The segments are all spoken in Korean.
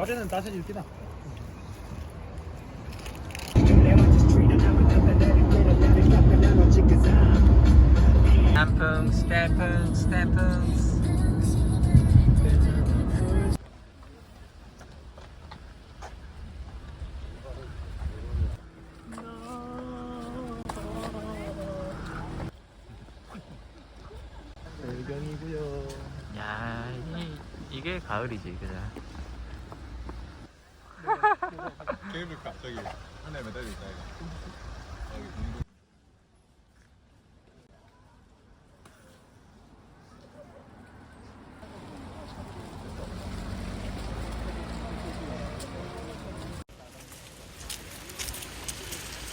어제는 따뜻히 뛰다 스탬풍, 스탬풍, 스탬풍. 배경이고요 야, 이, 이게 가을이지, 그죠? 케이블카 저기 하늘에 매달려 있다 이거. 여기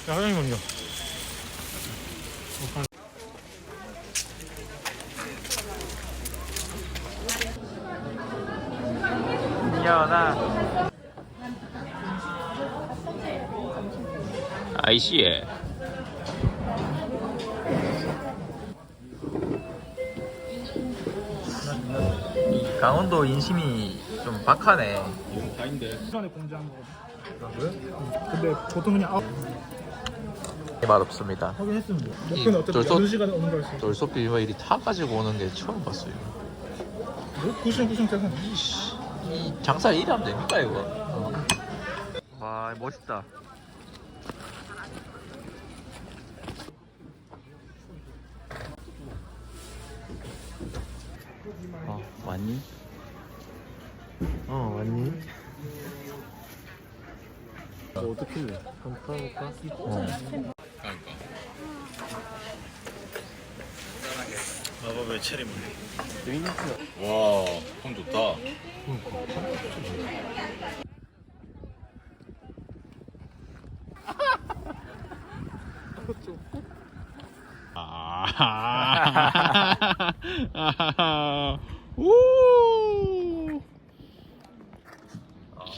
화장님 먼저다. 이 강원도 인심이 좀 박하네. 다인데. 시간에 공지한 아 그래? 근데 보통 그냥 아맛 없습니다. 확인했으면 돼이 목표는 어차피 돌솥- 어느 시간에 오는 있어 돌솥 비빔밥 이리 타가지고 오는 게 처음 봤어요. 뭐? 구신구신 태산 이 장사 이리 하면 됩니까 이거? 와 멋있다. 왔니? 어 왔니? 뭐 어떻게 해? 한번 타볼까? 어. 그러니까. 마법의 체리물 와, 폼 좋다. 아, 우,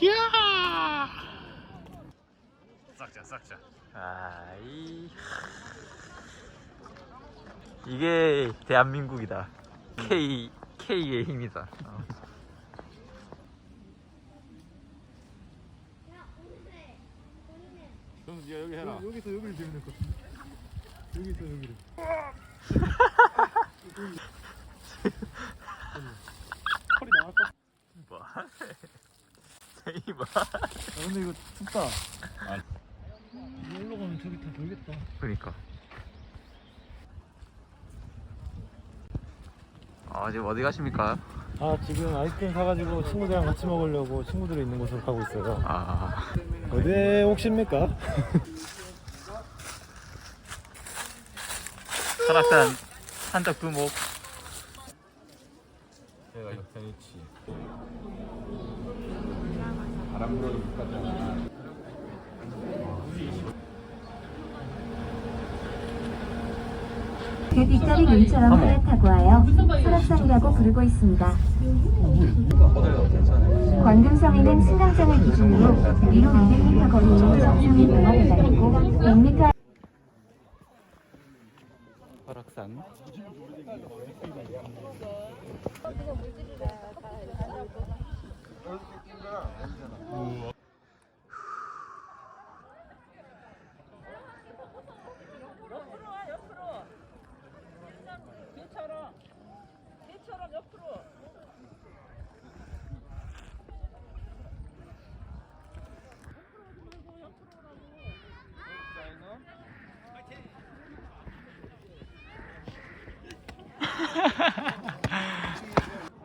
야, 싹자, 싹자. 아이 이게 대한민국이다. K K의 힘이다. 어. 그럼 네가 여기 해라. 여기서 여기를 재면 될것 같은데 여기서 여기를 털이 나갈 것 뭐? 이 뭐? 아, 근데 이거 춥다 아. 이걸로 가면 저기 다 보이겠다 그러니까. 아 지금 어디 가십니까? 아 지금 아이스크림 사가지고 친구들이랑 같이 먹으려고 친구들이 있는 곳으로 가고 있어요 아 어디에 오십니까? 설악산 한적 두목. 역전이치. 바람 불어도 못 가잖아. 그 뒷자리 눈처럼 하얗다고 하여 설악산이라고 부르고 있습니다. 관금성에는 승강장을 기준으로 위로 200m 거리의 정상이 병원에 달리고 100m 설악산.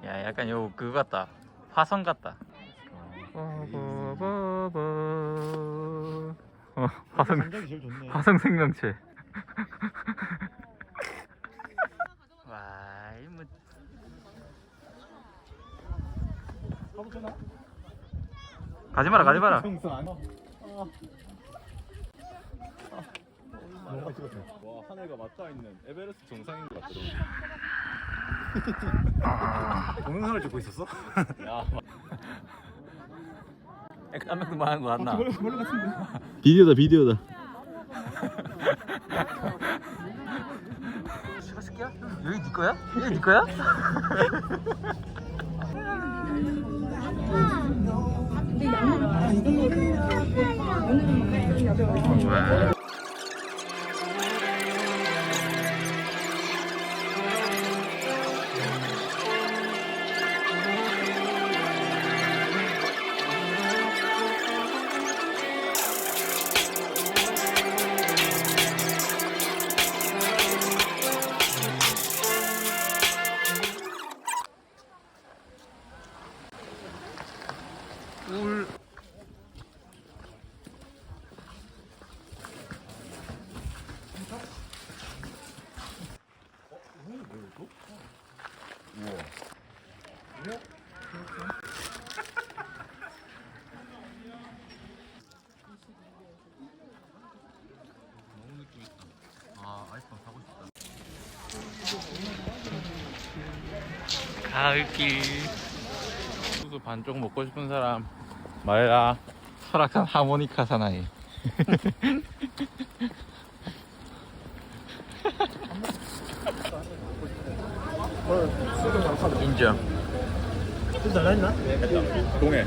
야 약간 요 그거 같다. 화성 같다. 어, 화성 감정이 제일 좋네 화성 생명체. 와, 이뭐 가보잖아 가자. 가지 마라 가지 마라 와 하늘과 맞닿아 있는 에베레스트 정상인 것 같아. 동영상을 찍고 있었어? 야한 명도 말한 거 같나 비디오다 비디오다 시바스키야? 여기 네 거야? 여기 네 거야? 아 싶다 가을길. 수수 반쪽 먹고 싶은 사람 말해라. 설악산 하모니카 사나이 인정 좀 달라했나? 동해.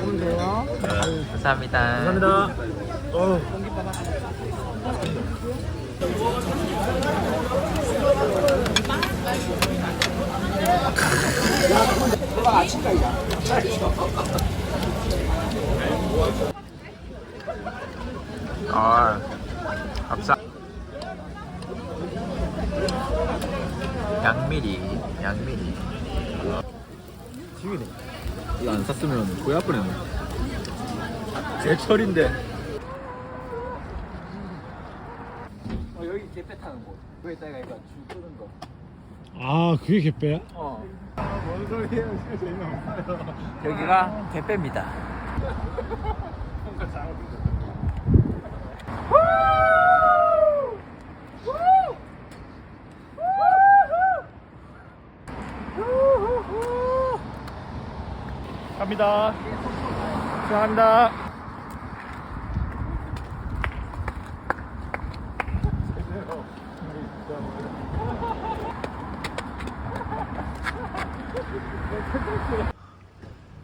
감사합니다 감사합니다. 어우. 아 밥상 양미리 양미리 지금이네. 이거 안 샀으면 후회 할 뻔했네 제철인데 어, 여기 개패 타는 곳 여기다가 이거 줄 끄는 거 아, 그게 개빼야? 어. 뭔 소리예요? 진짜 재미없어요. 여기가 개패입니다 갑니다. 감사합니다.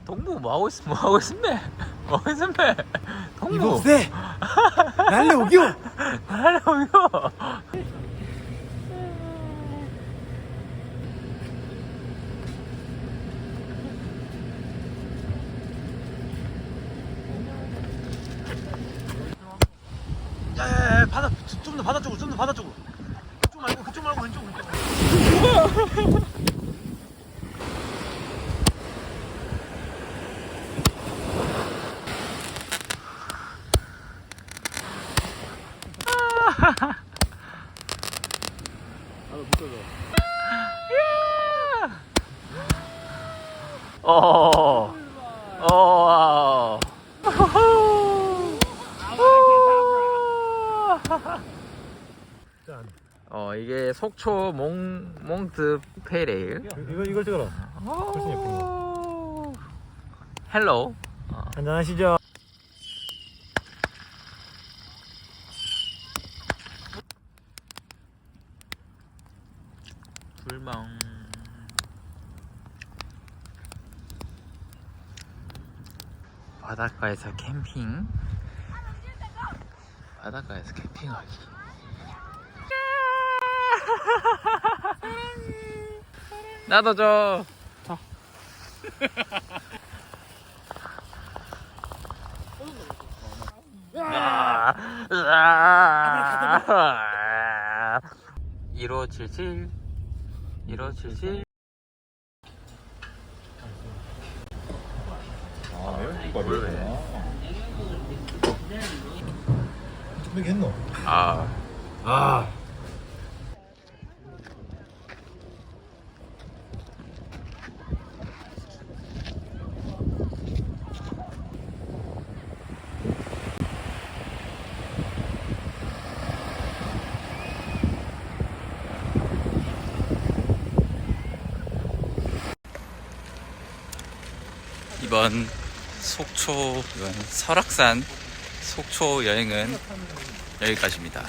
동무 뭐 하고 있, 뭐 하고 있었네? 뭐 하고 있었네? 동무 세! 날려오기요! 날려오요 야야야 바다 좀 더 바다 쪽으로 좀 더 바다 쪽으로 그쪽 말고 그쪽 말고 왼쪽 왼쪽 어. 어. 짠 어 이게 속초 몽 몽드 페레일. 이거 이걸 찍어라 훨씬 예쁜 거. 헬로. 한잔하시죠 불멍. 바닷가에서 캠핑. 바닷가에서 캠핑하기. 나도 줘. 자. 1577 1577 아, 몇개 했노? 아 아. 이번 속초 설악산 속초 여행은 여기까지입니다.